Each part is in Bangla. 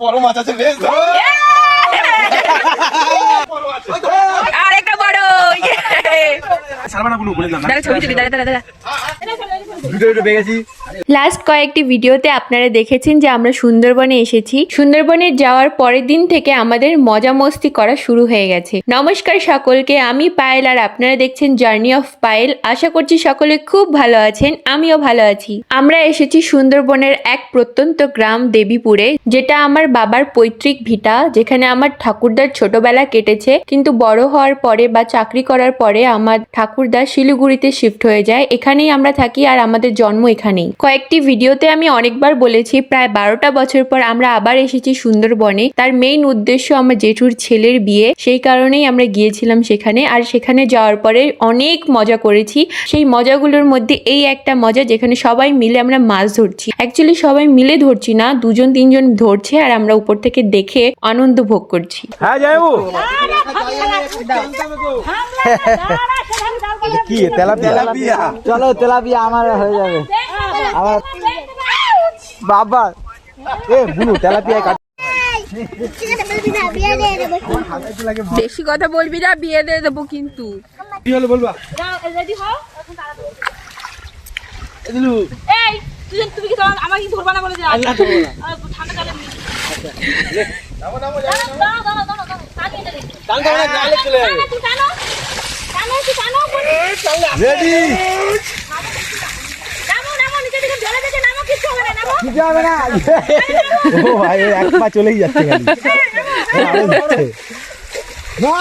বড় মাছ আছে বেশ আর একটা বড় লাস্ট কয়েকটি ভিডিওতে আপনারা দেখেছেন যে আমরা সুন্দরবনে এসেছি। সুন্দরবনে যাওয়ার পরের দিন থেকে আমাদের মজা মস্তি করা শুরু হয়ে গেছে। নমস্কার সকলকে, আমি পায়েল আর আপনারা দেখছেন জার্নি অফ পায়েল আশা করছি সকলে খুব ভালো আছেন, আমিও ভালো আছি। আমরা এসেছি সুন্দরবনের এক প্রত্যন্ত গ্রাম দেবীপুরে, যেটা আমার বাবার পৈতৃক ভিটা, যেখানে আমার ঠাকুরদার ছোটবেলা কেটেছে। কিন্তু বড় হওয়ার পরে বা চাকরি করার পরে আমার ঠাকুরদা শিলিগুড়িতে শিফট হয়ে যায়। এখানেই আমরা থাকি আর আমাদের জন্ম এখানেই। কয়েকটি ভিডিওতে আমি অনেকবার বলেছি প্রায় বারোটা বছর পর আমরা আবার এসেছি সুন্দরবনে। তার মেইন উদ্দেশ্য আমার জেঠুর ছেলের বিয়ে সেই কারণেই আমরা গিয়েছিলাম সেখানে। আর সেখানে যাওয়ার পরে অনেক মজা করেছি। সেই মজাগুলোর মধ্যে এই একটা মজা যেখানে সবাই মিলে আমরা মাছ ধরছি। অ্যাকচুয়ালি সবাই মিলে ধরছি না দুজন তিনজন ধরছে আর আমরা উপর থেকে দেখে আনন্দ ভোগ করছি। হ্যাঁ কি তেলাপিয়া? চলো তেলাপিয়া আমার হয়ে যাবে। আমার বাবা এ বুনু তেলাপিয়া কাট বেশি কথা বলবি না বিয়ে দিয়ে দেবো কিন্তু কি হলো বলবা এদিলু এই তুমি কি তোমার আমার কি ধরবা না বলে দিলাম আল্লাহ তো বলা। আহ, ঠান্ডা জলে নিয়ে দাঁড়াও, দাঁড়াও, দাঁড়াও, দাঁড়াও, দাঁড়াও, টানি। টান টানো, টানো। টানো। রেডি নামো, নামো, নিচে দিকে জলে দিকে নামো, কিচ্ছু হবে না, নামো। কিছু হবে না? ও ভাই এক পা চলেই যাচ্ছে যাচ্ছে। না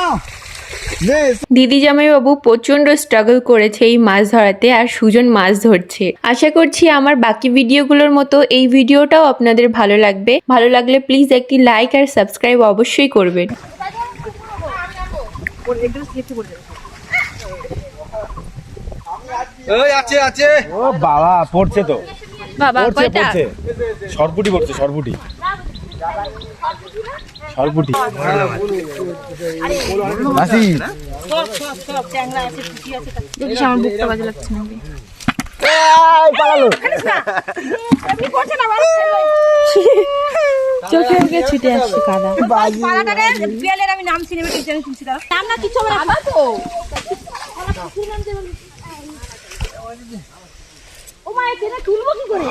দিদি জামাইবাবু প্রচণ্ড স্ট্রাগল করেছে এই মাছ ধরাতে আর সুজন মাছ ধরছে। আশা করছি আমার বাকি ভিডিওগুলোর মতো এই ভিডিওটাও আপনাদের ভালো লাগবে। ভালো লাগলে প্লিজ একটি লাইক আর সাবস্ক্রাইব অবশ্যই করবেন। ওই আছে আছে। ও বাবা পড়ছে তো। বাবা পড়ছে সরপুটি পড়ছে সরপুটি। সরপুটি। দেখিস আমার বুকটা বাজে লাগছে পালালো। চোখে মুখে ছুটে আসছে কাদা। আমি নাম চিনি, আমি টিচারে নাম না না। ও টেনে তুলবো কি করে?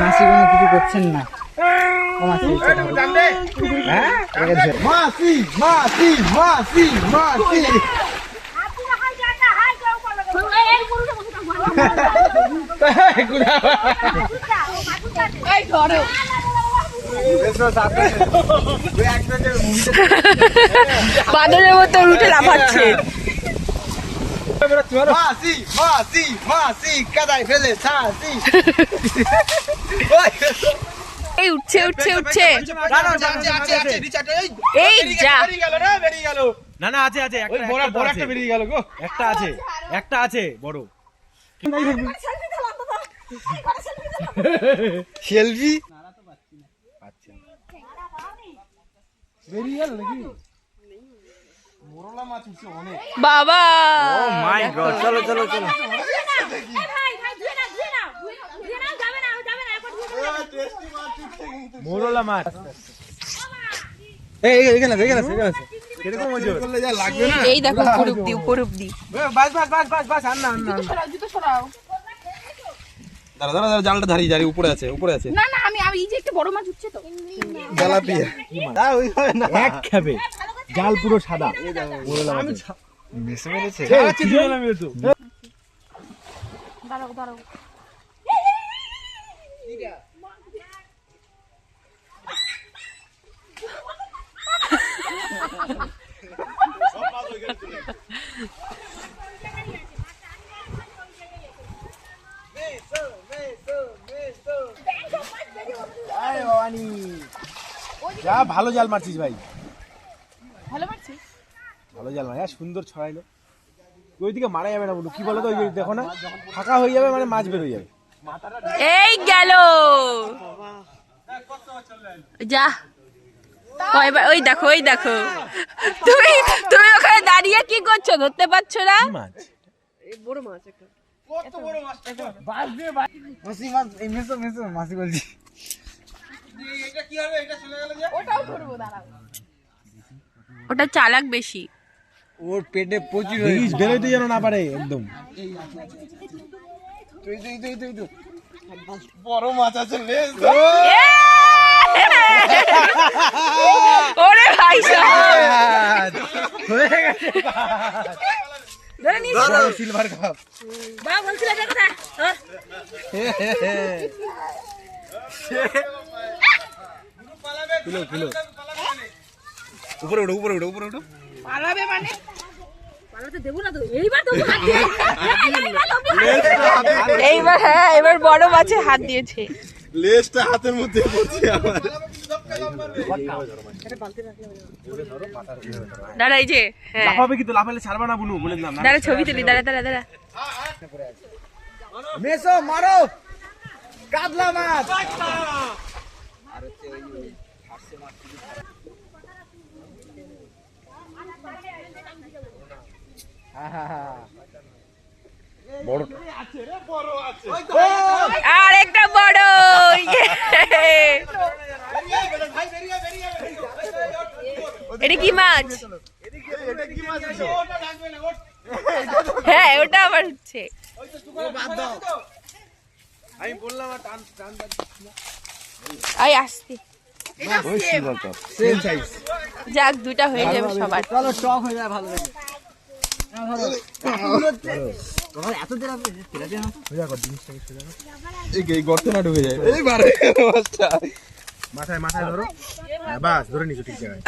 মাসি কোনো কিছু করছেন না। ও মাসি মাসি মাসি মাসি মাসি। বাদরের মতো উঠে লাফাচ্ছে। এই উঠছে উঠছে উঠছে। এই যা। না না আছে আছে একটা বড় বড় আছে। একটা বেরিয়ে গেল গো। একটা আছে একটা আছে বড়। সেলফি? বাবা মাই গড চলো চলো চলো। এই। মোরলা মাছ। এখানে আছে, এখানে আছে, এখানে আছে। দেখো উপর অব্দি উপর অব্দি। বাস বাস বাস বাস বাস আর না আর না দাঁড়া দাঁড়া দাঁড়া জালটা ধারি জারি উপরে আছে উপরে আছে। না না আমি আমি এই যে একটা বড় মাছ উঠছে তো। জালাপিয়া না ওই না। এক খাবে। জাল পুরো সাদা। যা ভালো জাল মারছিস ভাই। ভালো মারছিস? ভালো জাল মার হ্যাঁ সুন্দর ছড়াইলো। ওই দিকে মারা যাবে না বলু কি বলো তো ওই দেখো না ফাঁকা হয়ে যাবে মানে মাছ বের হয়ে যাবে। এই গেল। যা। ওই দেখো ওই দেখো। তুমি তুমি ওখানে দাঁড়িয়ে কি করছ? ধরতে পারছ না? কি মাছ? মাসি মাস এই মেসো মেসো মাসি বলছি। ওটা চালাক বেশি। ওর পেটে প্রচুর বেরোইতে যেন না পারে একদম। ওরে ভাই সিলভার কাপ বা বলছিল যে কথা কিলো কিলো উপরে উঠো উপরে উঠো উপরে উঠো। পালাবে মানে? পালাতে দেবো না তো এইবার তো হাত দিয়ে। এইবার তো এইবার হ্যাঁ এবার বড় মাছে হাত দিয়েছে। লেজটা হাতের মধ্যে পড়ছে আমার। দাঁড়া এই যে হ্যাঁ। লাফাবে কিন্তু লাফালে ছাড়বা না বুনু বলে দিলাম দাঁড়া ছবি তুলি দাঁড়া দাঁড়া দাঁড়া। মেসো মারো। কাতলা মাছ। আর একটা বড় ইয়ে! এটা কি মাছ? হ্যাঁ ওটা আবার হচ্ছে। আমি বললাম আর টান টান আই আসতে যাক দুটা হয়ে যাবে সবার। চলো টক হয়ে যায় ভালো মাথায় মাথায় ধরো। হ্যাঁ, বাস ধরে নিছো ঠিক জায়গায়।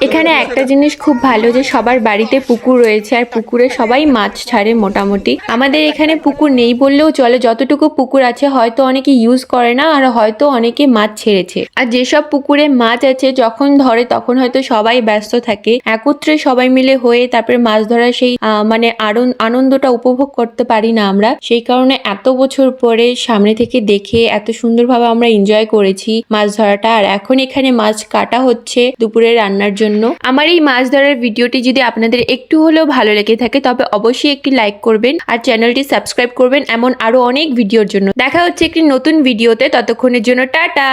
এখানে একটা জিনিস খুব ভালো যে সবার বাড়িতে পুকুর রয়েছে আর পুকুরে সবাই মাছ ছাড়ে মোটামুটি। আমাদের এখানে পুকুর নেই বললেও চলে যতটুকু পুকুর আছে হয়তো অনেকে ইউজ করে না আর হয়তো অনেকে মাছ ছেড়েছে। আর যেসব পুকুরে মাছ আছে যখন ধরে তখন হয়তো সবাই ব্যস্ত থাকে। একত্রে সবাই মিলে হয়ে তারপরে মাছ ধরার সেই আহ, মানে আনন্দটা উপভোগ করতে পারি না আমরা। সেই কারণে এত বছর পরে সামনে থেকে দেখে এত সুন্দরভাবে আমরা এনজয় করেছি মাছ ধরাটা। আর এখন এখানে মাছ কাটা হচ্ছে দুপুরে রান্নার জন্য। আমার এই মাছ ধরার ভিডিওটি যদি আপনাদের একটু হলেও ভালো লেগে থাকে, তবে অবশ্যই একটি লাইক করবেন আর চ্যানেলটি সাবস্ক্রাইব করবেন, এমন আরও অনেক ভিডিওর জন্য। দেখা হচ্ছে একটি নতুন ভিডিওতে, ততক্ষণের জন্য টাটা!